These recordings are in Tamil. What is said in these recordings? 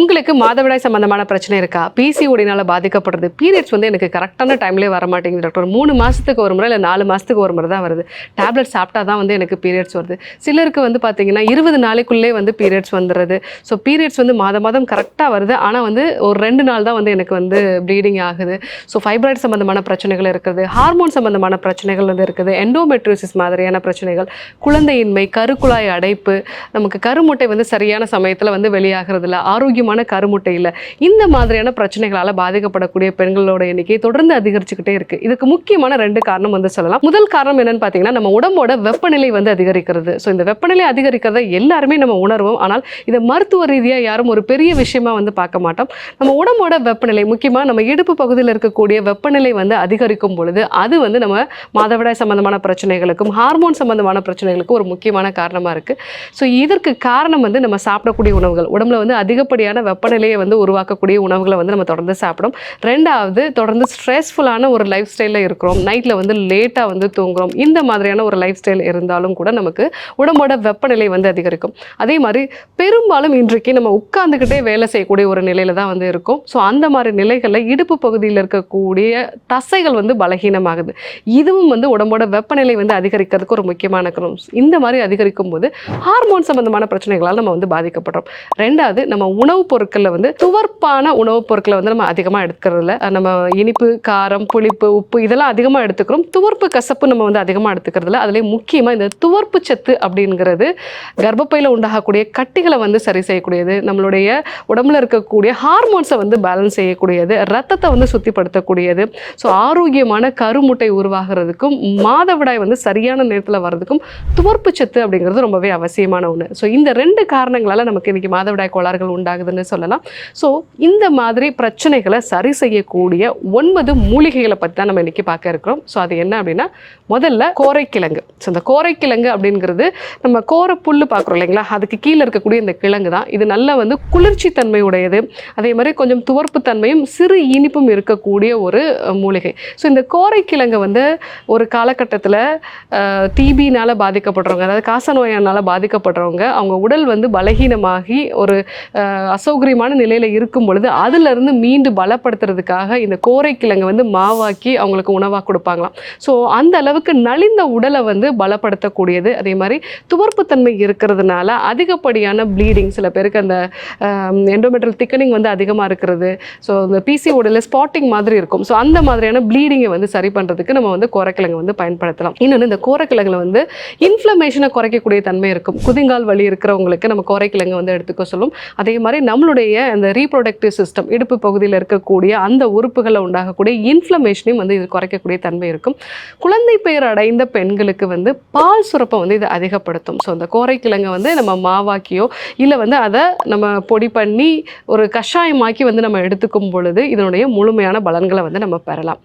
உங்களுக்கு மாதவிடாய் சம்பந்தமான பிரச்சனை இருக்கா? பிசிஓடினால பாதிக்கப்படுறது. பீரியட்ஸ் வந்து எனக்கு கரெக்டான டைம்லேயே வர மாட்டேங்குது டாக்டர் மூணு மாதத்துக்கு ஒரு முறை இல்லை நாலு மாதத்துக்கு ஒரு முறை தான் வருது. டேப்லெட் சாப்பிட்டா தான் வந்து எனக்கு பீரியட்ஸ் வருது. சிலருக்கு வந்து பார்த்தீங்கன்னா இருபது நாளைக்குள்ளே வந்து பீரியட்ஸ் வந்துடுது ஸோ பீரியட்ஸ் வந்து மாதம் மாதம் கரெக்டாக வருது. ஆனால் வந்து ஒரு ரெண்டு நாள் தான் வந்து எனக்கு வந்து ப்ளீடிங் ஆகுது. ஸோ ஃபைப்ராய்ட் சம்பந்தமான பிரச்சனைகள் இருக்குது. ஹார்மோன் சம்பந்தமான பிரச்சனைகள் வந்து இருக்குது. எண்டோமெட்ரோசிஸ் மாதிரியான பிரச்சனைகள் குழந்தையின்மை கருக்குழாய் அடைப்பு. நமக்கு கருமுட்டை வந்து சரியான சமயத்தில் வந்து வெளியாகிறது இல்லை ஆரோக்கியமான கருமுட்டை இல்லை. இந்த மாதிரியான பிரச்சனைகளால் பாதிக்கப்படக்கூடிய பெண்களோட எண்ணிக்கை தொடர்ந்து அதிகரிச்சுக்கிட்டே இருக்கு. இதுக்கு முக்கியமான ரெண்டு காரணம் வந்து சொல்லலாம். முதல் காரணம் என்னன்னு பார்த்தீங்கன்னா நம்ம உடம்போட வெப்பநிலை வந்து அதிகரிக்கிறது. ஸோ இந்த வெப்பநிலை அதிகரிக்கிறத எல்லாருமே நம்ம உணர்வோம். ஆனால் இதை மருத்துவ ரீதியாக யாரும் ஒரு பெரிய விஷயமா வந்து பார்க்க மாட்டோம். நம்ம உடம்போட வெப்பநிலை முக்கியமாக நம்ம இடுப்பு பகுதியில் இருக்கக்கூடிய வெப்பநிலை வந்து அதிகரிக்கும் பொழுது அது வந்து நம்ம மாதவிடாய் சம்பந்தமான பிரச்சனைகளுக்கும் ஹார்மோன் சம்பந்தமான பிரச்சனைகளுக்கும் ஒரு முக்கியமான காரணமாக இருக்குது ஸோ இதற்கு காரணம் வந்து நம்ம சாப்பிடக்கூடிய உணவுகள். உடம்புல வந்து அதிகப்படியான வெப்பநிலையை வந்து உருவாக்கக்கூடிய உணவுகளை வந்து நம்ம தொடர்ந்து சாப்பிடும் ரெண்டாவது தொடர்ந்து ஸ்ட்ரெஸ்ஃபுல்லான ஒரு லைஃப் ஸ்டைலில் இருக்கிறோம். நைட்டில் வந்து லேட்டாக வந்து தூங்குறோம். இந்த மாதிரியான ஒரு லைஃப் ஸ்டைல் இருந்தாலும் கூட நமக்கு உடம்போட வெப்பநிலை வந்து அதிகரிக்கும். அதே மாதிரி பெரும்பாலும் இன்றைக்கு நம்ம உட்கார்ந்துக்கிட்டே வேலை செய்யக்கூடிய ஒரு நிலையில தான் வந்து இருக்கும். ஸோ அந்த மாதிரி நிலைகளில் இடுப்பு பகுதியில் இருக்கக்கூடிய தசைகள் வந்து பலகீனமாகுது. இதுவும் வந்து உடம்போட வெப்பநிலை வந்து அதிகரிக்கிறதுக்கு ஒரு முக்கியமான காரணம். இந்த மாதிரி அதிகரிக்கும் போது ஹார்மோன் சம்பந்தமான பிரச்சனைகளால் நம்ம வந்து பாதிக்கப்படுறோம். ரெண்டாவது நம்ம உணவு உணவுப் பொருட்களில் வந்து துவர்ப்பான உணவுப் பொருட்களை வந்து நம்ம அதிகமாக எடுத்துக்கிறதுல நம்ம இனிப்பு காரம் புளிப்பு உப்பு இதெல்லாம் அதிகமாக எடுத்துக்கிறோம். துவர்ப்பு கசப்பு நம்ம வந்து அதிகமாக எடுத்துக்கிறதுல அதுலேயே முக்கியமாக இந்த துவர்ப்பு சத்து அப்படிங்கிறது கர்ப்பப்பையில் உண்டாகக்கூடிய கட்டிகளை வந்து சரி செய்யக்கூடியது. நம்மளுடைய உடம்புல இருக்கக்கூடிய ஹார்மோன்ஸை வந்து பேலன்ஸ் செய்யக்கூடியது. ரத்தத்தை வந்து சுத்திப்படுத்தக்கூடியது. ஸோ ஆரோக்கியமான கருமுட்டை உருவாகிறதுக்கும் மாதவிடாய் வந்து சரியான நேரத்தில் வர்றதுக்கும் துவர்ப்பு சத்து அப்படிங்கிறது ரொம்பவே அவசியமான ஒன்று ஸோ இந்த ரெண்டு காரணங்களால் நமக்கு இன்றைக்கி மாதவிடாய் கோளாறுகள் உண்டாகுதுன்னு சொல்லலாம். ஸோ இந்த மாதிரி பிரச்சனைகளை சரி செய்யக்கூடிய ஒன்பது மூலிகைகளை பற்றி தான் நம்ம இன்றைக்கி பார்க்க இருக்கிறோம். ஸோ அது என்ன அப்படின்னா முதல்ல கோரைக்கிழங்கு. ஸோ இந்த கோரைக்கிழங்கு அப்படிங்கிறது நம்ம கோரை புல்லு பார்க்குறோம் இல்லைங்களா? அதுக்கு கீழே இருக்கக்கூடிய இந்த கிழங்கு தான். இது நல்ல வந்து குளிர்ச்சி தன்மை உடையது அதே மாதிரி கொஞ்சம் துவர்ப்பு தன்மையும் சிறு இனிப்பும் இருக்கக்கூடிய ஒரு மூலிகை. ஸோ இந்த கோரைக்கிழங்கு வந்து ஒரு காலகட்டத்தில் டிபினால் பாதிக்கப்படுறவங்க அதாவது காச நோயினால் பாதிக்கப்படுறவங்க அவங்க உடல் வந்து பலகீனமாகி ஒரு அசௌகரியமான நிலையில் இருக்கும் பொழுது அதிலிருந்து மீண்டு பலப்படுத்துறதுக்காக இந்த கோரைக்கிழங்கை வந்து மாவாக்கி அவங்களுக்கு உணவாக கொடுப்பாங்களாம். ஸோ அந்த அளவுக்கு நலிந்த உடலை வந்து பலப்படுத்தக்கூடியது. அதே மாதிரி துவர்ப்புத்தன்மை இருக்கிறதுனால அதிகப்படியான ப்ளீடிங் சில பேருக்கு அந்த எண்டோமெட்ரல் திக்கனிங் வந்து அதிகமாக இருக்கிறது. ஸோ இந்த பிசிஓடியில் ஸ்பாட்டிங் மாதிரி இருக்கும். ஸோ அந்த மாதிரியான ப்ளீடிங்கை வந்து சரி பண்ணுறதுக்கு நம்ம வந்து கோரக்கிழங்கு வந்து பயன்படுத்தலாம். இன்னொன்று இந்த கோரக்கிழங்குல வந்து இன்ஃப்ளமேஷனை குறைக்கக்கூடிய தன்மை இருக்கும். குதிங்கால் வலி இருக்கிறவங்களுக்கு நம்ம கோரைக்கிழங்கு வந்து எடுத்துக்க சொல்லும். அதே மாதிரி நம்மளுடைய அந்த ரீப்ரொடக்டிவ் சிஸ்டம் இடுப்பு பகுதியில் இருக்கக்கூடிய அந்த உறுப்புகளை உண்டாகக்கூடிய இன்ஃப்ளமேஷனையும் வந்து இது குறைக்கக்கூடிய தன்மை இருக்கும். குழந்தை பெயர் அடைந்த பெண்களுக்கு வந்து பால் சுரப்பை வந்து இது அதிகப்படுத்தும். ஸோ அந்த கோரைக்கிழங்கை வந்து நம்ம மாவாக்கியோ இல்லை வந்து அதை நம்ம பொடி பண்ணி ஒரு கஷாயமாக்கி வந்து நம்ம எடுத்துக்கும் பொழுது இதனுடைய முழுமையான பலன்களை வந்து நம்ம பெறலாம்.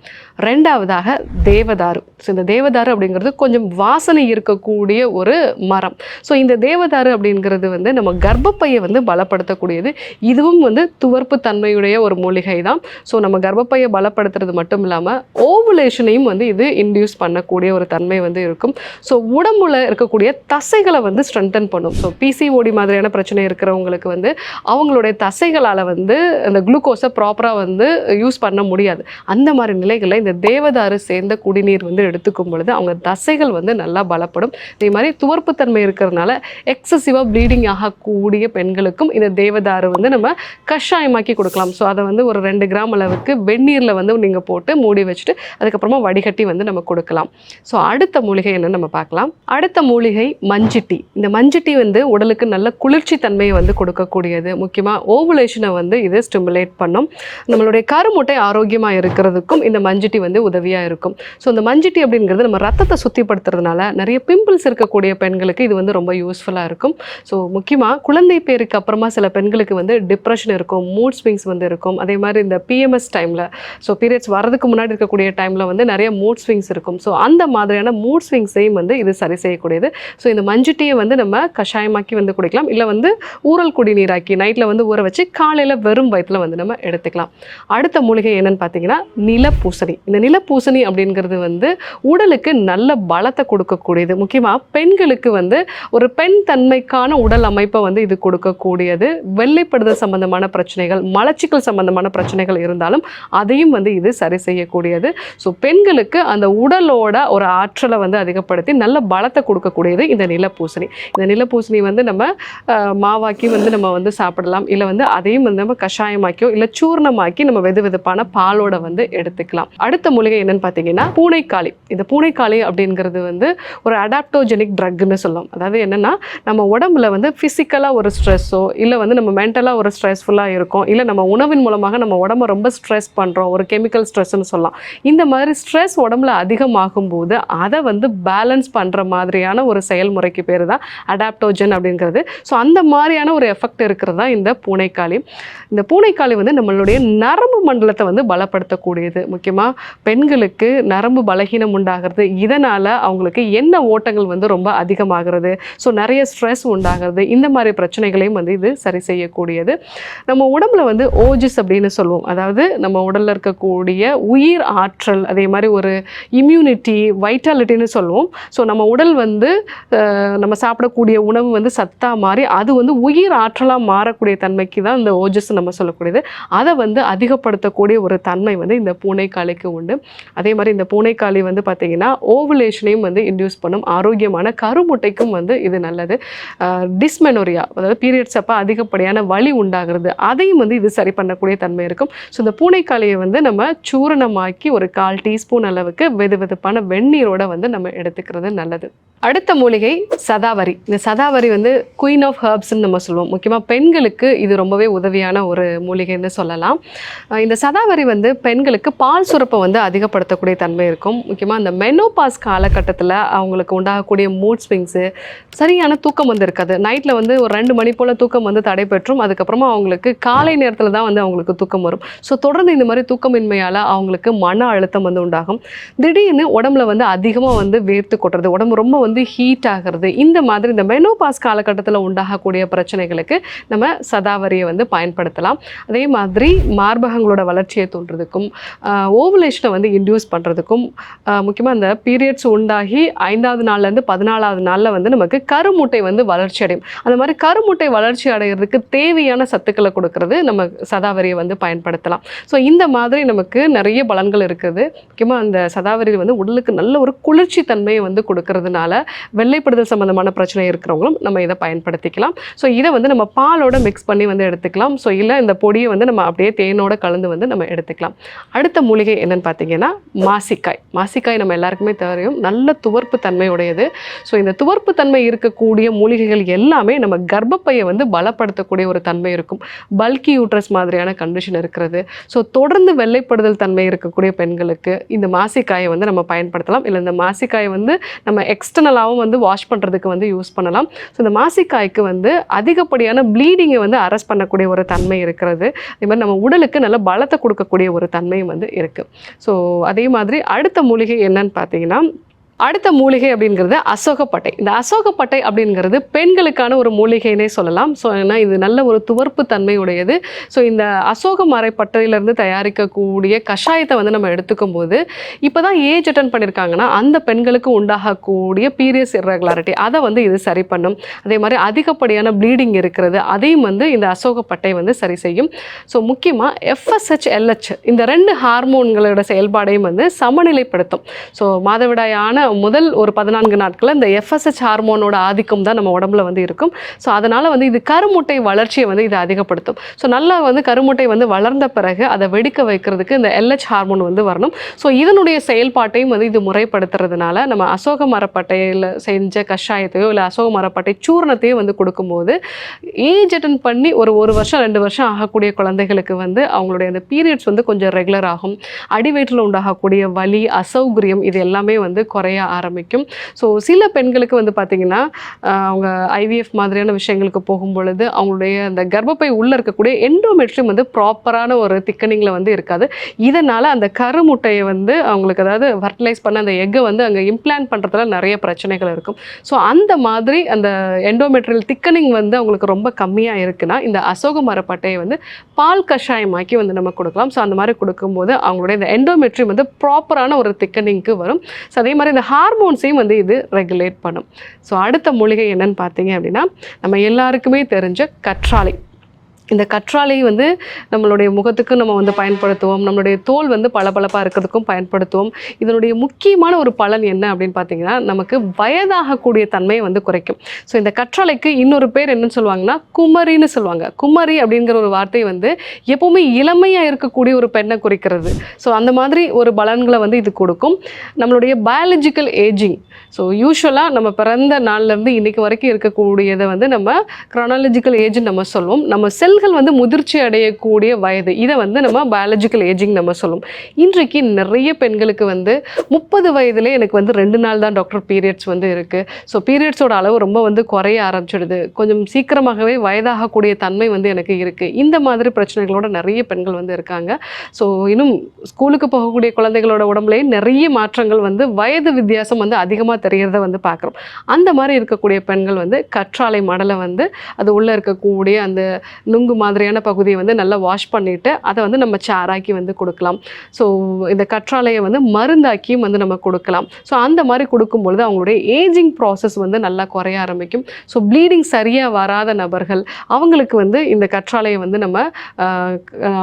ரெண்டாவதாக தேவதாரு. ஸோ இந்த தேவதாரு அப்படிங்கிறது கொஞ்சம் வாசனை இருக்கக்கூடிய ஒரு மரம். ஸோ இந்த தேவதாரு அப்படிங்கிறது வந்து நம்ம கர்ப்பப்பையை வந்து பலப்படுத்தக்கூடியது இதுவும் வந்து துவர்ப்பு தன்மையுடைய ஒரு மூலிகை தான் ஸோ நம்ம கர்ப்பப்பையை பலப்படுத்துறது மட்டும் இல்லாமல் ஓவுலேஷனையும் வந்து இது இன்டியூஸ் பண்ணக்கூடிய ஒரு தன்மை வந்து இருக்கும். ஸோ உடம்புல இருக்கக்கூடிய தசைகளை வந்து ஸ்ட்ரென்தன் பண்ணும். ஸோ பிசிஓடி மாதிரியான பிரச்சனை இருக்கிறவங்களுக்கு வந்து அவங்களுடைய தசைகளால் வந்து அந்த குளுக்கோஸை ப்ராப்பராக வந்து யூஸ் பண்ண முடியாது. அந்த மாதிரி நிலைகளில் இந்த தேவதாரு சேர்ந்த குடிநீர் வந்து எடுத்துக்கும் பொழுது அவங்க தசைகள் வந்து நல்லா பலப்படும். இதே மாதிரி துவர்ப்புத்தன்மை இருக்கிறதுனால எக்ஸசிவாக ப்ளீடிங் ஆகக்கூடிய பெண்களுக்கும் இந்த சாறு வந்து நம்ம கஷாயமாக்கி கொடுக்கலாம். ஸோ அதை வந்து ஒரு ரெண்டு கிராம் அளவுக்கு வெந்நீரில் வந்து நீங்கள் போட்டு மூடி வச்சுட்டு அதுக்கப்புறமா வடிகட்டி வந்து நம்ம கொடுக்கலாம். ஸோ அடுத்த மூலிகை என்னன்னு நம்ம பார்க்கலாம். அடுத்த மூலிகை மஞ்சிட்டி. இந்த மஞ்சிட்டி வந்து உடலுக்கு நல்ல குளிர்ச்சி தன்மையை வந்து கொடுக்கக்கூடியது. முக்கியமாக ஓவுலேஷனை வந்து இது ஸ்டிமுலேட் பண்ணும். நம்மளுடைய கருமுட்டை ஆரோக்கியமாக இருக்கிறதுக்கும் இந்த மஞ்சிட்டி வந்து உதவியாக இருக்கும். ஸோ இந்த மஞ்சிட்டி அப்படிங்கிறது நம்ம ரத்தத்தை சுத்திப்படுத்துறதுனால நிறைய பிம்பிள்ஸ் இருக்கக்கூடிய பெண்களுக்கு இது வந்து ரொம்ப யூஸ்ஃபுல்லாக இருக்கும். ஸோ முக்கியமாக குழந்தை பேருக்கு அப்புறமா சில பெண்களுக்கு வந்து டிப்ரெஷன் இருக்கும் மூட் ஸ்விங்ஸ் வந்து இருக்கும். அதே மாதிரி இந்த பிஎம்எஸ் டைமில் ஸோ பீரியட்ஸ் வரதுக்கு முன்னாடி இருக்கக்கூடிய டைமில் வந்து நிறைய மூட் ஸ்விங்ஸ் இருக்கும். ஸோ அந்த மாதிரியான மூட் ஸ்விங்ஸையும் வந்து இது சரி செய்யக்கூடியது. ஸோ இந்த மஞ்சுட்டியை வந்து நம்ம கஷாயமாக்கி வந்து குடிக்கலாம். இல்லை வந்து ஊறல் குடிநீராக்கி நைட்டில் வந்து ஊற வச்சு காலையில் வெறும் வயிற்றில் வந்து நம்ம எடுத்துக்கலாம். அடுத்த மூலிகை என்னன்னு பார்த்தீங்கன்னா நிலப்பூசணி. இந்த நிலப்பூசணி அப்படிங்கிறது வந்து உடலுக்கு நல்ல பலத்தை கொடுக்கக்கூடியது. முக்கியமாக பெண்களுக்கு வந்து ஒரு பெண் தன்மைக்கான உடல் அமைப்பை வந்து இது கொடுக்கக்கூடியது. வெள்ளை வெள்ளைப்படுதல் சம்பந்தமான பிரச்சனைகள் மலச்சிக்கல் சம்பந்தமான பிரச்சனைகள் இருந்தாலும் அதையும் வந்து இது சரி செய்யக்கூடியது. ஸோ பெண்களுக்கு அந்த உடலோட ஒரு ஆற்றலை வந்து அதிகப்படுத்தி நல்ல பலத்தை கொடுக்கக்கூடியது இந்த நிலப்பூசணி. இந்த நிலப்பூசணி வந்து நம்ம மாவாக்கி வந்து நம்ம வந்து சாப்பிடலாம். இல்லை வந்து அதையும் வந்து நம்ம கஷாயமாக்கியோ இல்லை சூர்ணமாக்கி நம்ம வெது வெதுப்பான பாலோட வந்து எடுத்துக்கலாம். அடுத்த மூலிகை என்னன்னு பார்த்தீங்கன்னா பூனைக்காளி. இந்த பூனைக்காளி அப்படிங்கிறது வந்து ஒரு அடாப்டோஜெனிக் ட்ரக்னு சொல்லலாம் அதாவது என்னன்னா நம்ம உடம்புல வந்து ஃபிசிக்கலாக ஒரு ஸ்ட்ரெஸ்ஸோ இல்லை வந்து நம்ம மென்டலாக ஒரு ஸ்ட்ரெஸ்ஃபுல்லாக இருக்கும். இல்லை நம்ம உணவின் மூலமாக நம்ம உடம்ப ரொம்ப ஸ்ட்ரெஸ் பண்ணுறோம் ஒரு கெமிக்கல் ஸ்ட்ரெஸ்ன்னு சொல்லலாம். இந்த மாதிரி ஸ்ட்ரெஸ் உடம்புல அதிகமாகும் போது அதை வந்து பேலன்ஸ் பண்ணுற மாதிரியான ஒரு செயல்முறைக்கு பேர் தான் அடாப்டோஜன் அப்படிங்கிறது. ஸோ அந்த மாதிரியான ஒரு எஃபெக்ட் இருக்கிறது தான் இந்த பூனைக்காளி. இந்த பூனைக்காளி வந்து நம்மளுடைய நரம்பு மண்டலத்தை வந்து பலப்படுத்தக்கூடியது. முக்கியமாக பெண்களுக்கு நரம்பு பலகீனம் உண்டாகிறது. இதனால் அவங்களுக்கு என்ன ஓட்டங்கள் வந்து ரொம்ப அதிகமாகிறது. ஸோ நிறைய ஸ்ட்ரெஸ் உண்டாகிறது. இந்த மாதிரி பிரச்சனைகளையும் வந்து இது சரி இருக்கக்கூடியது. நம்ம உடம்புல வந்து ஓஜிஸ் அப்படின்னு சொல்லுவோம். அதாவது நம்ம உடலில் இருக்கக்கூடிய உயிர் ஆற்றல் அதே மாதிரி ஒரு இம்யூனிட்டி வைட்டாலிட்டின்னு சொல்லுவோம். ஸோ நம்ம உடல் வந்து நம்ம சாப்பிடக்கூடிய உணவு வந்து சத்தா மாறி அது வந்து உயிர் ஆற்றலாக மாறக்கூடிய தன்மைக்கு தான் இந்த ஓஜஸ் நம்ம சொல்லக்கூடியது. அதை வந்து அதிகப்படுத்தக்கூடிய ஒரு தன்மை வந்து இந்த பூனைக்காளிக்கு உண்டு. அதே மாதிரி இந்த பூனைக்காளி வந்து பார்த்திங்கன்னா ஓவுலேஷனையும் வந்து இன்டியூஸ் பண்ணும். ஆரோக்கியமான கருமுட்டைக்கும் வந்து இது நல்லது. டிஸ்மெனோரியா அதாவது பீரியட்ஸ் அப்போ அதிகப்படியான வலி உண்டாகிறது அதையும் வந்து இது சரி பண்ணக்கூடிய தன்மை இருக்கும். ஸோ இந்த பூனைக்காலையை வந்து நம்ம சூரணமாக்கி ஒரு கால் டீஸ்பூன் அளவுக்கு வெது வெதுப்பான வெந்நீரோட வந்து நம்ம எடுத்துக்கிறது நல்லது. அடுத்த மூலிகை சதாவரி. இந்த சதாவரி வந்து குயின் ஆஃப் ஹர்ப்ஸ்ன்னு நம்ம சொல்லுவோம். முக்கியமாக பெண்களுக்கு இது ரொம்பவே உதவியான ஒரு மூலிகைன்னு சொல்லலாம். இந்த சதாவரி வந்து பெண்களுக்கு பால் சுரப்பை வந்து அதிகப்படுத்தக்கூடிய தன்மை இருக்கும். முக்கியமாக அந்த மெனோபாஸ் காலகட்டத்தில் அவங்களுக்கு உண்டாகக்கூடிய மூட் ஸ்விங்ஸு சரியான தூக்கம் வந்து இருக்காது. நைட்டில் வந்து ஒரு ரெண்டு மணி போல் தூக்கம் வந்து மற்றும் அதுக்கப்புறமா அவங்களுக்கு காலை நேரத்தில் தான் வந்து அவங்களுக்கு தூக்கம் வரும். ஸோ தொடர்ந்து இந்த மாதிரி தூக்கமின்மையால் அவங்களுக்கு மன அழுத்தம் வந்து உண்டாகும். திடீர்னு உடம்புல வந்து அதிகமாக வந்து வேர்த்து கொட்டுறது உடம்பு ரொம்ப வந்து ஹீட் ஆகிறது இந்த மாதிரி இந்த மெனோபாஸ் காலகட்டத்தில் உண்டாகக்கூடிய பிரச்சனைகளுக்கு நம்ம சதாவரியை வந்து பயன்படுத்தலாம். அதே மாதிரி மார்பகங்களோட வளர்ச்சியை தூண்டுறதுக்கும் ஓவலேஷனை வந்து இன்டியூஸ் பண்ணுறதுக்கும் முக்கியமாக அந்த பீரியட்ஸ் உண்டாகி ஐந்தாவது நாள்லேருந்து பதினாலாவது நாளில் வந்து நமக்கு கருமுட்டை வந்து வளர்ச்சி அடையும். அந்த மாதிரி கருமுட்டை வளர்ச்சி அடைகிறதுக்கு தேவையான சத்துக்களை கொடுக்கறது நம்ம சதாவரியை வந்து பயன்படுத்தலாம். ஸோ இந்த மாதிரி நமக்கு நிறைய பலன்கள் இருக்குது. முக்கியமாக அந்த சதாவரி வந்து உடலுக்கு நல்ல ஒரு குளிர்ச்சி தன்மையை வந்து கொடுக்கறதுனால வெள்ளைப்படுதல் சம்மந்தமான பிரச்சனை இருக்கிறவங்களும் நம்ம இதை பயன்படுத்திக்கலாம். ஸோ இதை வந்து நம்ம பாலோட மிக்ஸ் பண்ணி வந்து எடுத்துக்கலாம். ஸோ இல்லை இந்த பொடியை வந்து நம்ம அப்படியே தேனோட கலந்து வந்து நம்ம எடுத்துக்கலாம். அடுத்த மூலிகை என்னன்னு பார்த்தீங்கன்னா மாசிக்காய். மாசிக்காய் நம்ம எல்லாருக்குமே தெரியும். நல்ல துவர்ப்பு தன்மையுடையது. ஸோ இந்த துவர்ப்பு தன்மை இருக்கக்கூடிய மூலிகைகள் எல்லாமே நம்ம கர்ப்பப்பையை வந்து பலப்படுத்தக்கூடிய ஒரு தன்மை இருக்கும். பல்கி யூட்ரஸ் மாதிரியான கண்டிஷன் இருக்கிறது. ஸோ தொடர்ந்து வெள்ளைப்படுதல் தன்மை இருக்கக்கூடிய பெண்களுக்கு இந்த மாசிக்காயை வந்து நம்ம பயன்படுத்தலாம். இல்லை இந்த மாசிக்காயை வந்து நம்ம எக்ஸ்டர்னலாகவும் வந்து வாஷ் பண்ணுறதுக்கு வந்து யூஸ் பண்ணலாம். ஸோ இந்த மாசிக்காய்க்கு வந்து அதிகப்படியான ப்ளீடிங்கை வந்து அரெஸ்ட் பண்ணக்கூடிய ஒரு தன்மை இருக்கிறது. அதே மாதிரி நம்ம உடலுக்கு நல்ல பலத்தை கொடுக்கக்கூடிய ஒரு தன்மையும் வந்து இருக்குது ஸோ அதே மாதிரி அடுத்த மூலிகை என்னன்னு பார்த்தீங்கன்னா அடுத்த மூலிகை அப்படிங்கிறது அசோகப்பட்டை. இந்த அசோகப்பட்டை அப்படிங்கிறது பெண்களுக்கான ஒரு மூலிகைனே சொல்லலாம். ஸோ ஏன்னா இது நல்ல ஒரு துவர்ப்பு தன்மையுடையது. ஸோ இந்த அசோக மரைப்பட்டையிலேருந்து தயாரிக்கக்கூடிய கஷாயத்தை வந்து நம்ம எடுத்துக்கும் போது இப்போ தான் ஏஜ் அட்டன் பண்ணியிருக்காங்கன்னா அந்த பெண்களுக்கு உண்டாகக்கூடிய பீரியஸ் இரகுலாரிட்டி அதை வந்து இது சரி பண்ணும். அதே மாதிரி அதிகப்படியான ப்ளீடிங் இருக்கிறது அதையும் வந்து இந்த அசோகப்பட்டை வந்து சரி செய்யும். ஸோ முக்கியமாக எஃப்எஸ்ஹெச் எல்ஹெச் இந்த ரெண்டு ஹார்மோன்களோட செயல்பாடையும் வந்து சமநிலைப்படுத்தும். ஸோ மாதவிடாயான முதல் ஒரு பதினான்கு நாட்களில் இந்த எஃப்எஸ்ஹெச் ஹார்மோனோட ஆதிக்கம் தான் நம்ம உடம்புல வந்து இருக்கும். ஸோ அதனால் வந்து இது கருமுட்டை வளர்ச்சியை வந்து இது அதிகப்படுத்தும். ஸோ நல்லா வந்து கருமுட்டை வந்து வளர்ந்த பிறகு அதை வெடிக்க வைக்கிறதுக்கு இந்த எல்ஹெச் ஹார்மோன் வந்து வரணும். ஸோ இதனுடைய செயல்பாட்டையும் வந்து இது முறைப்படுத்துறதுனால நம்ம அசோக மரப்பட்டையில் செஞ்ச கஷாயத்தையோ இல்லை அசோக மரப்பட்டை சூர்ணத்தையோ வந்து கொடுக்கும்போது ஏஜ் அட்டன் பண்ணி ஒரு ஒரு வருஷம் ரெண்டு வருஷம் ஆகக்கூடிய குழந்தைகளுக்கு வந்து அவங்களுடைய அந்த பீரியட்ஸ் வந்து கொஞ்சம் ரெகுலர் ஆகும். அடிவயிற்றில் உண்டாகக்கூடிய வலி அசௌகரியம் இது எல்லாமே வந்து குறைய ஆரம்பிக்கும். ஸோ சில பெண்களுக்கு வந்து பார்த்திங்கன்னா அவங்க ஐவிஎஃப் மாதிரியான விஷயங்களுக்கு போகும் பொழுது அவங்களுடைய அந்த கர்ப்பப்பை உள்ளே இருக்கக்கூடிய எண்டோமெட்ரியம் வந்து ப்ராப்பரான ஒரு திக்கனிங்கில் வந்து இருக்காது. இதனால் அந்த கருமுட்டையை வந்து அவங்களுக்கு அதாவது ஃபர்டிலைஸ் பண்ண அந்த எக்கை வந்து அங்கே இம்ப்ளான்ட் பண்ணுறதுல நிறைய பிரச்சனைகள் இருக்கும். ஸோ அந்த மாதிரி அந்த எண்டோமெட்ரியல் திக்கனிங் வந்து அவங்களுக்கு ரொம்ப கம்மியாக இருக்குன்னா இந்த அசோக மரப்பட்டையை வந்து பால் கஷாயமாக்கி வந்து நம்ம கொடுக்கலாம். ஸோ அந்த மாதிரி கொடுக்கும்போது அவங்களுடைய இந்த எண்டோமெட்ரியம் வந்து ப்ராப்பரான ஒரு திக்கனிங்க்கு வரும். ஸோ அதே மாதிரி இந்த ஹார்மோன்ஸையும் வந்து இது ரெகுலேட் பண்ணும். ஸோ அடுத்த மூலிகை என்னன்னு பார்த்தீங்க அப்படின்னா நம்ம எல்லாருக்குமே தெரிஞ்ச கற்றாழை. இந்த கற்றாழை வந்து நம்மளுடைய முகத்துக்கு நம்ம வந்து பயன்படுத்துவோம். நம்மளுடைய தோல் வந்து பளபளப்பாக இருக்கிறதுக்கும் பயன்படுத்துவோம். இதனுடைய முக்கியமான ஒரு பலன் என்ன அப்படின்னு பார்த்தீங்கன்னா நமக்கு வயதாகக்கூடிய தன்மையை வந்து குறைக்கும். ஸோ இந்த கற்றாழைக்கு இன்னொரு பேர் என்னன்னு சொல்லுவாங்கன்னா குமரின்னு சொல்லுவாங்க. குமரி அப்படிங்கிற ஒரு வார்த்தை வந்து எப்பவுமே இளமையாக இருக்கக்கூடிய ஒரு பெண்ணை குறிக்கிறது. ஸோ அந்த மாதிரி ஒரு பலன்களை வந்து இது கொடுக்கும். நம்மளுடைய பயாலஜிக்கல் ஏஜிங் ஸோ யூஸ்வலாக நம்ம பிறந்த நாள்லேருந்து இன்னைக்கு வரைக்கும் இருக்கக்கூடியதை வந்து நம்ம க்ரானாலஜிக்கல் ஏஜ்னு நம்ம சொல்லுவோம் நம்ம செல் செல்கள் வந்து முதிர்ச்சி அடையக்கூடிய வயது. இதை வந்து நம்ம பயாலஜிக்கல் ஏஜிங் நம்ம சொல்லும். இன்றைக்கு நிறைய பெண்களுக்கு வந்து முப்பது வயதுலேயே எனக்கு வந்து ரெண்டு நாள் தான் டாக்டர் பீரியட்ஸ் வந்து இருக்குது ஸோ பீரியட்ஸோட அளவு ரொம்ப வந்து குறைய ஆரம்பிச்சிடுது. கொஞ்சம் சீக்கிரமாகவே வயதாகக்கூடிய தன்மை வந்து எனக்கு இருக்குது இந்த மாதிரி பிரச்சனைகளோட நிறைய பெண்கள் வந்து இருக்காங்க. ஸோ இன்னும் ஸ்கூலுக்கு போகக்கூடிய குழந்தைகளோட உடம்புலேயே நிறைய மாற்றங்கள் வந்து வயது வித்தியாசம் வந்து அதிகமாக தெரியறத வந்து பார்க்குறோம் அந்த மாதிரி இருக்கக்கூடிய பெண்கள் வந்து கற்றாழை மடலை வந்து அது உள்ளே இருக்கக்கூடிய அந்த நுங்கு மாதிரியான பகுதியை வந்து நல்லா வாஷ் பண்ணிவிட்டு அதை வந்து நம்ம சாராக்கி வந்து கொடுக்கலாம். ஸோ இந்த கற்றாழையை வந்து மருந்தாக்கியும் வந்து நம்ம கொடுக்கலாம். ஸோ அந்த மாதிரி கொடுக்கும் பொழுது அவங்களுடைய ஏஜிங் ப்ராசஸ் வந்து நல்லா குறைய ஆரம்பிக்கும். ஸோ ப்ளீடிங் சரியாக வராத நபர்கள் அவங்களுக்கு வந்து இந்த கற்றாழையை வந்து நம்ம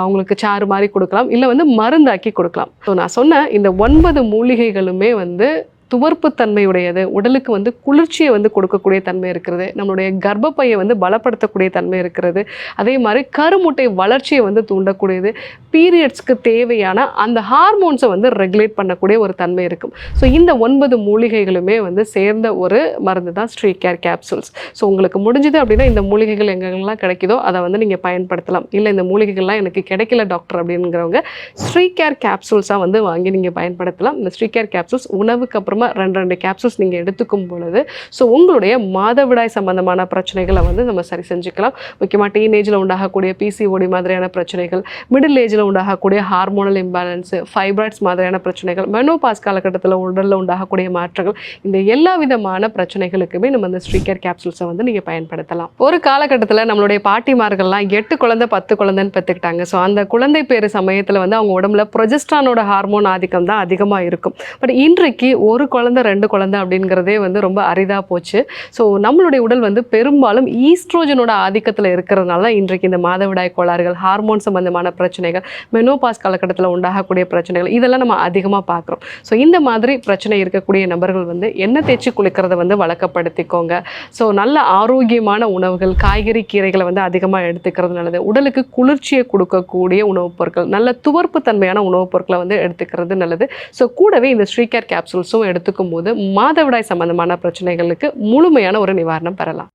அவங்களுக்கு சாறு மாதிரி கொடுக்கலாம். இல்லை வந்து மருந்தாக்கி கொடுக்கலாம். ஸோ நான் சொன்ன இந்த ஒன்பது மூலிகைகளுமே வந்து துவர்ப்புத்தன்மையுடையது உடலுக்கு வந்து குளிர்ச்சியை வந்து கொடுக்கக்கூடிய தன்மை இருக்கிறது நம்மளுடைய கர்ப்பப்பையை வந்து பலப்படுத்தக்கூடிய தன்மை இருக்கிறது அதே மாதிரி கருமுட்டை வளர்ச்சியை வந்து தூண்டக்கூடியது பீரியட்ஸ்க்கு தேவையான அந்த ஹார்மோன்ஸை வந்து ரெகுலேட் பண்ணக்கூடிய ஒரு தன்மை இருக்கும். ஸோ இந்த ஒன்பது மூலிகைகளுமே வந்து சேர்ந்த ஒரு மருந்து தான் ஸ்ட்ரீ கேர் கேப்சூல்ஸ். ஸோ உங்களுக்கு முடிஞ்சது அப்படின்னா இந்த மூலிகைகள் எங்கெங்கெல்லாம் கிடைக்குதோ அதை வந்து நீங்கள் பயன்படுத்தலாம். இல்லை இந்த மூலிகைகள்லாம் எனக்கு கிடைக்கல டாக்டர் அப்படிங்கிறவங்க ஸ்ட்ரீ கேர் கேப்சூல்ஸாக வந்து வாங்கி நீங்கள் பயன்படுத்தலாம். இந்த ஸ்ட்ரீ கேர் கேப்சூல்ஸ் உணவுக்கு அப்புறமா ரெண்டு ரெண்டு கேப்சூல்ஸ் நீங்கள் எடுத்துக்கும் பொழுது ஸோ உங்களுடைய மாதவிடாய் சம்பந்தமான பிரச்சனைகளை வந்து நம்ம சரி செஞ்சுக்கலாம். முக்கியமாக டீனேஜில் உண்டாகக்கூடிய பிசிஓடி மாதிரியான பிரச்சனைகள் மிடில் ஏஜில் உண்டாகக்கூடிய ஹார்மோனல் இம்பேலன்ஸு ஃபைப்ராய்ட்ஸ் மாதிரியான பிரச்சனைகள் மெனோபாஸ் காலகட்டத்தில் உடலில் உண்டாகக்கூடிய மாற்றங்கள் இந்த எல்லா விதமான பிரச்சனைகளுக்குமே நம்ம இந்த ஸ்ட்ரீக்கர் கேப்சூல்ஸை வந்து நீங்கள் பயன்படுத்தலாம். ஒரு காலகட்டத்தில் நம்மளுடைய பாட்டிமார்கள்லாம் எட்டு குழந்தை பத்து குழந்தைன்னு பெற்றுக்கிட்டாங்க ஸோ அந்த குழந்தை பேர் சமயத்தில் வந்து அவங்க உடம்புல ப்ரொஜெஸ்ட்ரானோட ஹார்மோன் ஆதிக்கம் தான் அதிகமாக இருக்கும். பட் இன்றைக்கு ஒரு குழந்தை ரெண்டு குழந்தை அப்படிங்கிறதே வந்து ரொம்ப அரிதாக போச்சு. ஸோ நம்மளுடைய உடல் வந்து பெரும்பாலும் ஈஸ்ட்ரோஜனோட ஆதிக்கத்தில் இருக்கிறதுனால தான் இன்றைக்கு இந்த மாதவிடாய் கோளாறுகள் ஹார்மோன் சம்பந்தமான பிரச்சனைகள் மெனோபாஸ் காலகட்டத்தில் உண்டாகக்கூடிய பிரச்சனைகள் இதெல்லாம் நம்ம அதிகமாக பார்க்குறோம் ஸோ இந்த மாதிரி பிரச்சனை இருக்கக்கூடிய நபர்கள் வந்து எண்ணெய் தேய்ச்சி குளிக்கிறத வந்து வழக்கப்படுத்திக்கோங்க. ஸோ நல்ல ஆரோக்கியமான உணவுகள் காய்கறி கீரைகளை வந்து அதிகமாக எடுத்துக்கிறது நல்லது. உடலுக்கு குளிர்ச்சியை கொடுக்கக்கூடிய உணவுப் பொருட்கள் நல்ல துவர்ப்பு தன்மையான உணவுப் பொருட்களை வந்து எடுத்துக்கிறது நல்லது. ஸோ கூடவே இந்த ஸ்ரீகேர் கேப்சூல்ஸும் எடுத்துக்கும் போது மாதவிடாய் சம்பந்தமான பிரச்சனைகளுக்கு முழுமையான ஒரு நிவாரணம் பெறலாம்.